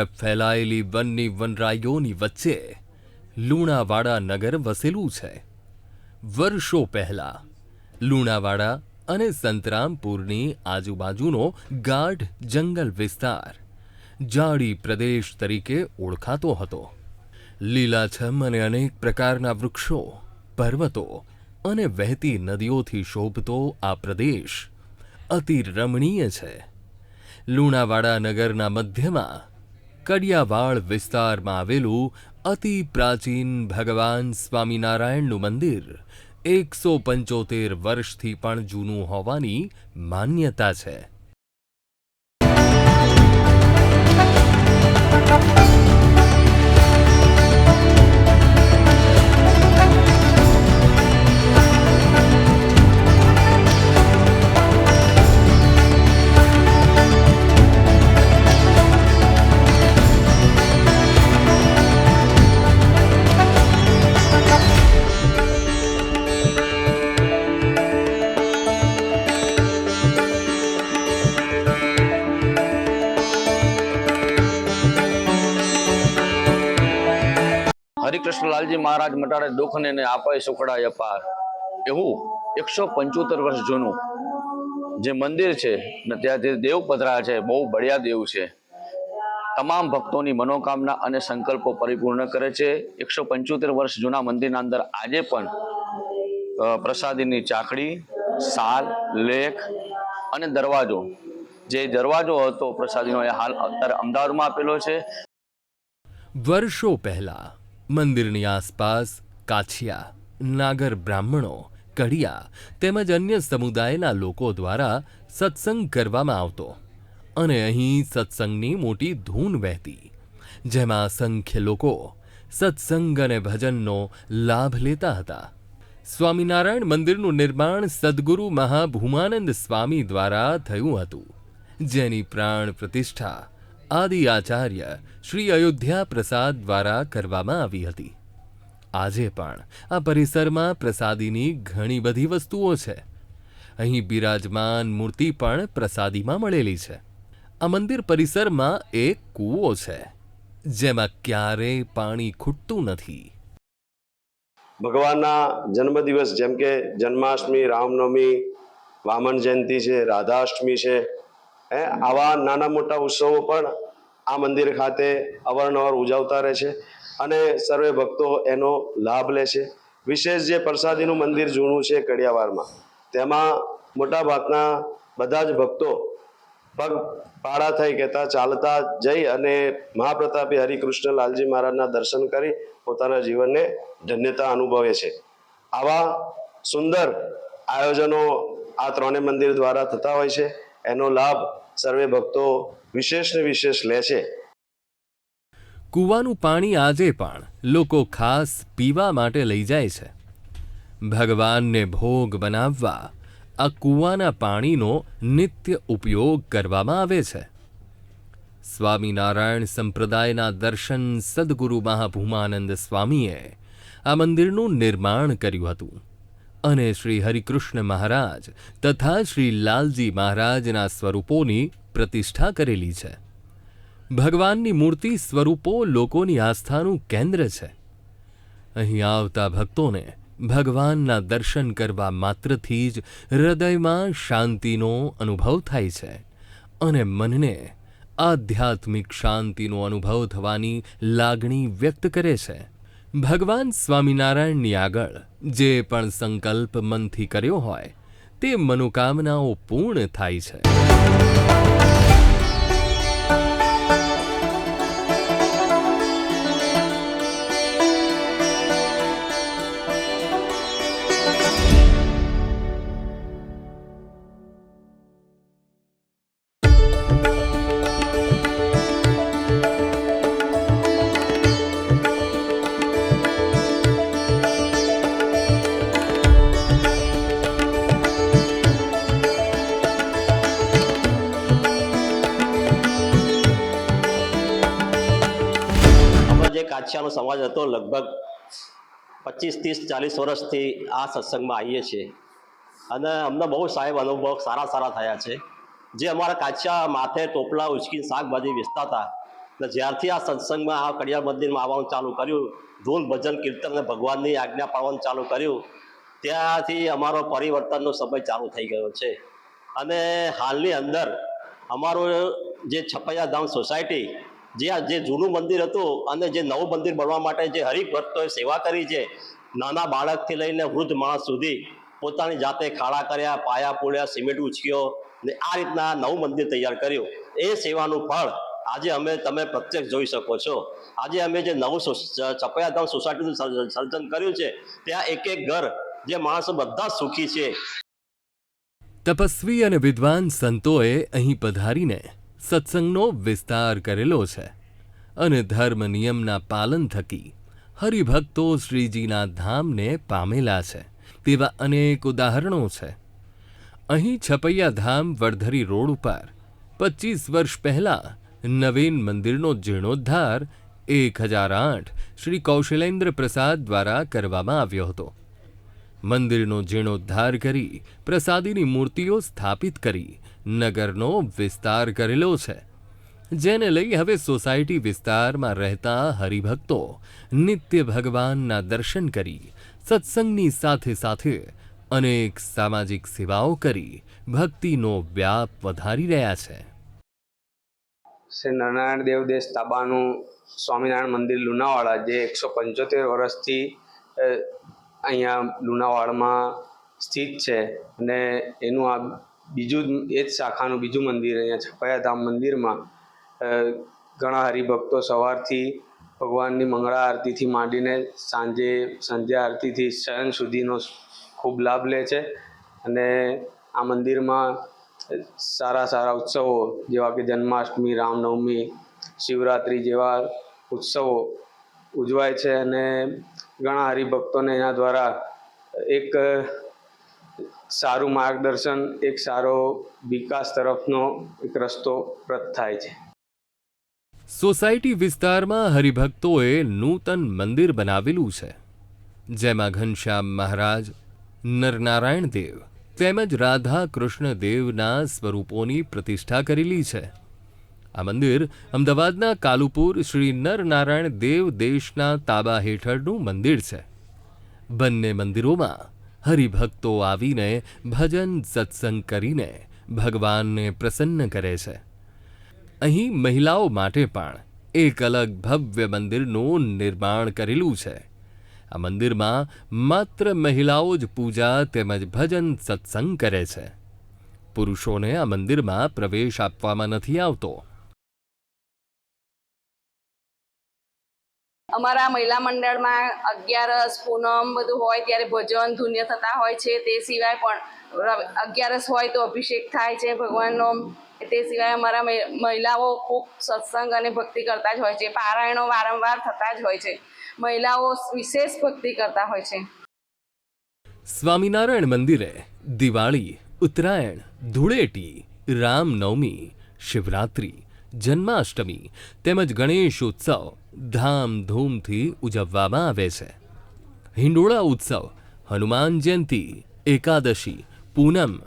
તરફ ફેલાયેલી વનની વનરાઈઓની વચ્ચે લુણાવાડા નગર વસેલું છે. વર્ષો પહેલા લુણાવાડા અને સંતરામપુરની આજુબાજુનો ગાઢ જંગલ વિસ્તાર જાડી પ્રદેશ તરીકે ઓળખાતો હતો. લીલાછમ અને અનેક પ્રકારના વૃક્ષો, પર્વતો અને વહેતી નદીઓથી શોભતો આ પ્રદેશ અતિ રમણીય છે. લુણાવાડા નગરના મધ્યમાં કડિયાવાડ વિસ્તારમાં આવેલું અતિ પ્રાચીન ભગવાન સ્વામિનારાયણનું મંદિર એકસો પંચોતેર વર્ષથી પણ જૂનું હોવાની માન્યતા છે. હરિકૃષ્ણલાલજી મહારાજ મટાડે દુઃખ ને ને આપે સુખડાય અપાર. એવું એકસો પંચોતેર વર્ષ જૂનું જે મંદિર છે ને ત્યાં જે દેવ પધરા છે, બહુ બળિયા દેવ છે. તમામ ભક્તોની મનોકામના અને સંકલ્પો પરિપૂર્ણ કરે છે. એકસો પંચોતેર વર્ષ જૂના મંદિરના અંદર આજે પણ પ્રસાદીની ચાકડી, સાલ, લેખ અને દરવાજો, જે દરવાજો હતો પ્રસાદીનો એ હાલ અત્યારે અમદાવાદમાં આપેલો છે. વર્ષો પહેલા મંદિરની આસપાસ કાછિયા, નાગર બ્રાહ્મણો, કડિયા તેમજ અન્ય સમુદાયના લોકો દ્વારા સત્સંગ કરવામાં આવતો અને અહીં સત્સંગની મોટી ધૂન વહેતી, જેમાં અસંખ્ય લોકો સત્સંગ અને ભજનનો લાભ લેતા હતા. સ્વામિનારાયણ મંદિરનું નિર્માણ સદગુરુ મહાભૂમાનંદ સ્વામી દ્વારા થયું હતું, જેની પ્રાણ પ્રતિષ્ઠા આદિ આચાર્ય શ્રી અયોધ્યા પ્રસાદ દ્વારા કરવામાં આવી હતી. આજે પણ આ પરિસરમાં પ્રસાદીની ઘણી બધી વસ્તુઓ છે. અહીં બિરાજમાન મૂર્તિ પણ પ્રસાદીમાં મળેલી છે. આ મંદિર પરિસરમાં એક કૂવો છે, જેમાં ક્યારેય પાણી ખૂટતું નથી. ભગવાનના જન્મદિવસ જેમ કે જન્માષ્ટમી, રામનવમી, વામન જયંતિ છે, રાધાષ્ટમી છે હે, આવા નાના મોટા ઉત્સવો પણ આ મંદિર ખાતે અવારનવાર ઉજવતા રહે છે અને સર્વે ભક્તો એનો લાભ લે છે. વિશેષ જે પ્રસાદીનું મંદિર જૂનું છે કડિયાવારમાં તેમાં મોટા ભાગના બધા જ ભક્તો પગ પાળા થઈ કહેતા ચાલતા જઈ અને મહાપ્રતાપી હરિકૃષ્ણ લાલજી મહારાજના દર્શન કરી પોતાના જીવનને ધન્યતા અનુભવે છે. આવા સુંદર આયોજનો આ ત્રણેય મંદિર દ્વારા થતા હોય છે. એનો લાભ સર્વે ભક્તો વિશેષ ને વિશેષ લે છે. કૂવાનું પાણી આજે પણ લોકો ખાસ પીવા માટે લઈ જાય છે. ભગવાનને ભોગ બનાવવા આ કૂવાના પાણીનો નિત્ય ઉપયોગ કરવામાં આવે છે. સ્વામિનારાયણ સંપ્રદાયના દર્શન સદગુરુ મહાભૂમાનંદ સ્વામીએ આ મંદિરનું નિર્માણ કર્યું હતું. અને શ્રી હરિકૃષ્ણ મહારાજ તથા શ્રી લાલજી મહારાજના સ્વરૂપોની પ્રતિષ્ઠા કરેલી છે. ભગવાનની મૂર્તિ સ્વરૂપો લોકોની આસ્થાનું કેન્દ્ર છે. અહીં આવતા ભક્તોને ભગવાનના દર્શન કરવા માત્રથી જ હૃદયમાં શાંતિનો અનુભવ થાય છે અને મનને આધ્યાત્મિક શાંતિનો અનુભવ થવાની લાગણી વ્યક્ત કરે છે. ભગવાન સ્વામિનારાયણની આગળ જે પણ સંકલ્પ મનથી કર્યો હોય તે મનોકામનાઓ પૂર્ણ થાય છે. અમારો સમાજ હતો, લગભગ પચીસ ત્રીસ ચાલીસ વર્ષથી આ સત્સંગમાં આવીએ છીએ. અને અમને બહુ સાહેબ અનુભવ સારા સારા થયા છે. જે અમારા કાચા માથે ટોપલા ઉચકીને શાકભાજી વેચતા હતા. અને જ્યારથી આ સત્સંગમાં આ કડિયાર મંદિરમાં આવવાનું ચાલુ કર્યું, ધૂન ભજન કીર્તન અને ભગવાનની આજ્ઞા પાડવાનું ચાલુ કર્યું, ત્યાંથી અમારો પરિવર્તનનો સમય ચાલુ થઈ ગયો છે. અને હાલની અંદર અમારો જે છપૈયા ધામ સોસાયટી જે આ જે જૂનું મંદિર હતું અને જે નવું મંદિર બનવા માટે જે હરિભક્તોએ સેવા કરી છે, નાના બાળકથી લઈને વૃદ્ધ માણસ સુધી પોતાની જાતે ખાડા કર્યા, પાયા પૂળ્યા, સિમેન્ટ ઉછક્યો ને આ રીતના નવું મંદિર તૈયાર કર્યું. એ સેવાનું ફળ આજે અમે, તમે પ્રત્યક્ષ જોઈ શકો છો. આજે અમે જે નવું ચપૈયાધામ સોસાયટીનું સર્જન કર્યું છે, ત્યાં એક એક ઘર જે માણસો બધા સુખી છે. તપસ્વી અને વિદ્વાન સંતોએ અહીં પધારીને સત્સંગનો વિસ્તાર કરેલો છે અને ધર્મ નિયમના પાલન થકી હરિભક્તો શ્રીજીના ધામને પામેલા છે તેવા અનેક ઉદાહરણો છે. અહીં છપૈયા ધામ વડધરી રોડ ઉપર પચીસ વર્ષ પહેલાં નવીન મંદિરનો જીર્ણોદ્ધાર એક હજાર આઠ શ્રી કૌશલેન્દ્ર પ્રસાદ દ્વારા કરવામાં આવ્યો હતો. મંદિરનો જીર્ણોદ્ધાર કરી પ્રસાદીની મૂર્તિઓ સ્થાપિત કરી નગરનો વિસ્તાર કરેલો છે, જેને લઈ હવે સોસાયટી વિસ્તારમાં રહેતા હરિભક્તો નિત્ય ભગવાનના દર્શન કરી, સત્સંગની સાથે સાથે અનેક સામાજિક સેવાઓ કરી, ભક્તિનો વ્યાપ વધારી રહ્યા છે. શ્રી નારાયણ દેવ દેશ તાબાનું સ્વામિનારાયણ મંદિર લુણાવાડા, જે એકસો પંચોતેર વર્ષથી અહીંયા લુણાવાડામાં સ્થિત છે. અને એનું આ બીજું એ જ શાખાનું બીજું મંદિર અહીંયા છપાયાધામ મંદિરમાં ઘણા હરિભક્તો સવારથી ભગવાનની મંગળા આરતીથી માંડીને સાંજે સંધ્યા આરતીથી શયન સુધીનો ખૂબ લાભ લે છે અને આ મંદિરમાં સારા સારા ઉત્સવો જેવા કે જન્માષ્ટમી, રામનવમી, શિવરાત્રિ જેવા ઉત્સવો ઉજવાય છે અને ઘણા હરિભક્તોને એના દ્વારા એક સારું માર્ગદર્શન, એક સારો વિકાસ તરફનો એક રસ્તો પ્રત થાય છે. સોસાયટી વિસ્તારમાં હરિભક્તોએ નૂતન મંદિર બનાવેલું છે. જેમાં ઘનશ્યામ મહારાજ, નરનારાયણ દેવ તેમજ રાધા કૃષ્ણ દેવના સ્વરૂપોની પ્રતિષ્ઠા કરેલી છે. આ મંદિર અમદાવાદના કાલુપુર શ્રી નરનારાયણ દેવ દેશના તાબા હેઠળનું મંદિર છે. બંને મંદિરોમાં હરિભક્તો આવીને ભજન સત્સંગ કરીને ભગવાનને પ્રસન્ન કરે છે. અહીં મહિલાઓ માટે પણ એક અલગ ભવ્ય મંદિરનું નિર્માણ કરેલું છે. આ મંદિરમાં માત્ર મહિલાઓ જ પૂજા તેમજ ભજન સત્સંગ કરે છે. પુરુષોને આ મંદિરમાં પ્રવેશ આપવામાં નથી આવતો. અમારા મહિલા મંડળમાં અગિયારસ પૂનમ બધું હોય ત્યારે ભજન ધૂન્ય થતા હોય છે. તે સિવાય પણ અગિયારસ હોય તો અભિષેક થાય છે ભગવાનનો. તે સિવાય અમારા મહિલાઓ ખૂબ સત્સંગ અને ભક્તિ કરતા જ હોય છે. પારાયણો વારંવાર થતા જ હોય છે. મહિલાઓ વિશેષ ભક્તિ કરતા હોય છે. સ્વામિનારાયણ મંદિરે દિવાળી, ઉત્તરાયણ, ધૂળેટી, રામનવમી, શિવરાત્રિ જન્માષ્ટમી તેમજ ગણેશ ઉત્સવ ધામધૂમથી ઉજવવામાં આવે છે. હિંડોળા ઉત્સવ, હનુમાન જયંતિ, એકાદશી, પૂનમ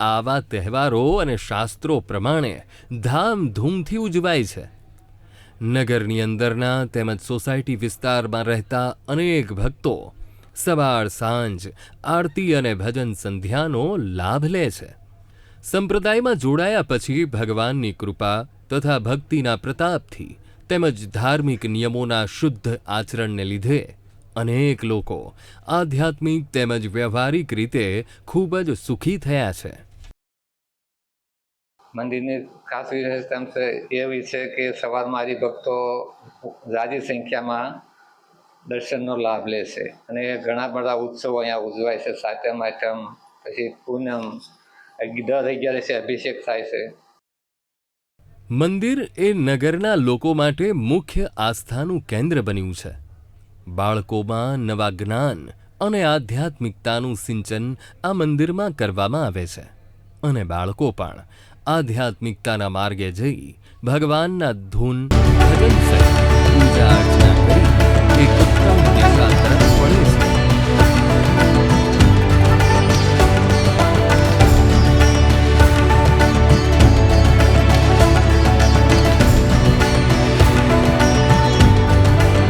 આવા તહેવારો અને શાસ્ત્રો પ્રમાણે ધામધૂમથી ઉજવાય છે. નગરની અંદરના તેમજ સોસાયટી વિસ્તારમાં રહેતા અનેક ભક્તો સવાર, સાંજ, આરતી અને ભજન સંધ્યાનો લાભ લે છે. સંપ્રદાયમાં જોડાયા પછી ભગવાનની કૃપા તથા ભક્તિના પ્રતાપથી તેમજ ધાર્મિક નિયમોના શુદ્ધ આચરણને લીધે અનેક લોકો આધ્યાત્મિક તેમજ વ્યવહારિક રીતે ખૂબ જ સુખી થયા છે. મંદિરની ખાસ વિશેષતા એવી છે કે સવારમાં હરિભક્તો ઝાઝી સંખ્યામાં દર્શનનો લાભ લે છે અને ઘણા બધા ઉત્સવો અહીંયા ઉજવાય છે. સાતમ, આઠમ, પછી પૂનમ દર અગિયારસે અભિષેક થાય છે. મંદિર એ નગરના લોકો માટે મુખ્ય આસ્થાનું કેન્દ્ર બન્યું છે. બાળકોમાં નવા જ્ઞાન અને આધ્યાત્મિકતાનું સિંચન આ મંદિરમાં કરવામાં આવે છે. અને બાળકો પણ આધ્યાત્મિકતાના માર્ગે જઈ ભગવાનના ધૂન પૂજા અર્ચના કરી એક